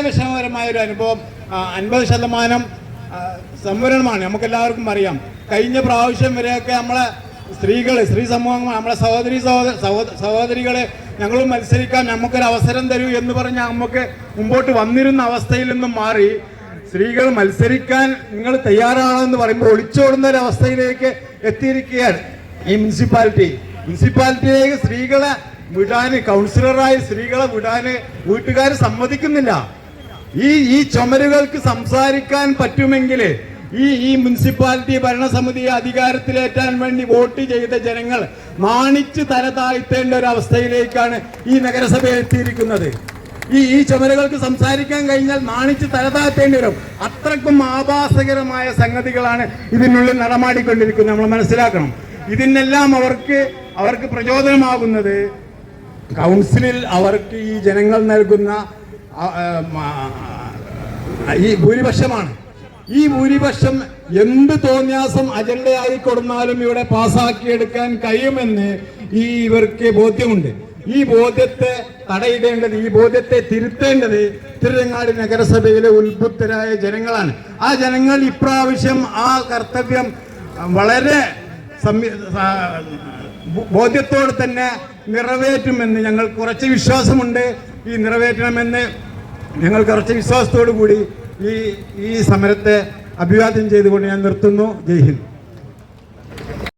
വിഷമകരമായ ഒരു അനുഭവം അൻപത് ശതമാനം സംവരണമാണ്. നമുക്കെല്ലാവർക്കും അറിയാം. കഴിഞ്ഞ പ്രാവശ്യം വരെയൊക്കെ നമ്മളെ സ്ത്രീകൾ സ്ത്രീ സമൂഹങ്ങൾ നമ്മളെ സഹോദരി സഹോദര സഹോദ- സഹോദരികളെ ഞങ്ങൾ മത്സരിക്കാൻ നമുക്കൊരു അവസരം തരൂ എന്ന് പറഞ്ഞ് നമുക്ക് മുമ്പോട്ട് വന്നിരുന്ന അവസ്ഥയിൽ നിന്നും മാറി സ്ത്രീകൾ മത്സരിക്കാൻ നിങ്ങൾ തയ്യാറാണെന്ന് പറയുമ്പോൾ ഒളിച്ചോടുന്ന ഒരു അവസ്ഥയിലേക്ക് എത്തിയിരിക്കുകയാണ് ഈ മുനിസിപ്പാലിറ്റി. മുനിസിപ്പാലിറ്റിയിലേക്ക് സ്ത്രീകളെ വിടാന് കൗൺസിലറായി സ്ത്രീകളെ വിടാന് വീട്ടുകാർ സമ്മതിക്കുന്നില്ല. ഈ ഈ ചുമരുകൾക്ക് സംസാരിക്കാൻ പറ്റുമെങ്കിൽ ഈ ഈ മുനിസിപ്പാലിറ്റി ഭരണസമിതിയെ അധികാരത്തിലേറ്റാൻ വേണ്ടി വോട്ട് ചെയ്ത ജനങ്ങൾ നാണിച്ച് തല താഴ്ത്തേണ്ട ഒരു അവസ്ഥയിലേക്കാണ് ഈ നഗരസഭ എത്തിയിരിക്കുന്നത്. ഈ ഈ ചുമരുകൾക്ക് സംസാരിക്കാൻ കഴിഞ്ഞാൽ നാണിച്ച് തല താഴ്ത്തേണ്ടി വരും. അത്രക്കും ആഭാസകരമായ സംഗതികളാണ് ഇതിനുള്ളിൽ നടമാടിക്കൊണ്ടിരിക്കുന്നത്. നമ്മൾ മനസ്സിലാക്കണം. ഇതിനെല്ലാം അവർക്ക് അവർക്ക് പ്രചോദനമാകുന്നത് കൗൺസിലിൽ അവർക്ക് ഈ ജനങ്ങൾ നൽകുന്ന ഈ ഭൂരിപക്ഷമാണ്. ഈ ഭൂരിപക്ഷം എന്ത് തോന്നിയാസം അജണ്ടയായി കൊടുന്നാലും ഇവിടെ പാസാക്കിയെടുക്കാൻ കഴിയുമെന്ന് ഈ ഇവർക്ക് ബോധ്യമുണ്ട്. ഈ ബോധ്യത്തെ തടയിടേണ്ടത് ഈ ബോധ്യത്തെ തിരുത്തേണ്ടത് തിരുവങ്ങാടി നഗരസഭയിലെ ഉത്ബുദ്ധരായ ജനങ്ങളാണ്. ആ ജനങ്ങൾ ഇപ്രാവശ്യം ആ കർത്തവ്യം വളരെ ബോധ്യത്തോടെ തന്നെ നിറവേറ്റുമെന്ന് ഞങ്ങൾ കുറച്ച് വിശ്വാസമുണ്ട്. ഈ നിറവേറ്റണമെന്ന് ഞങ്ങൾ കുറച്ച് വിശ്വാസത്തോടു കൂടി ഈ ഈ സമരത്തെ അഭിവാദ്യം ചെയ്തുകൊണ്ട് ഞാൻ നിർത്തുന്നു. ജയ് ഹിന്ദ്.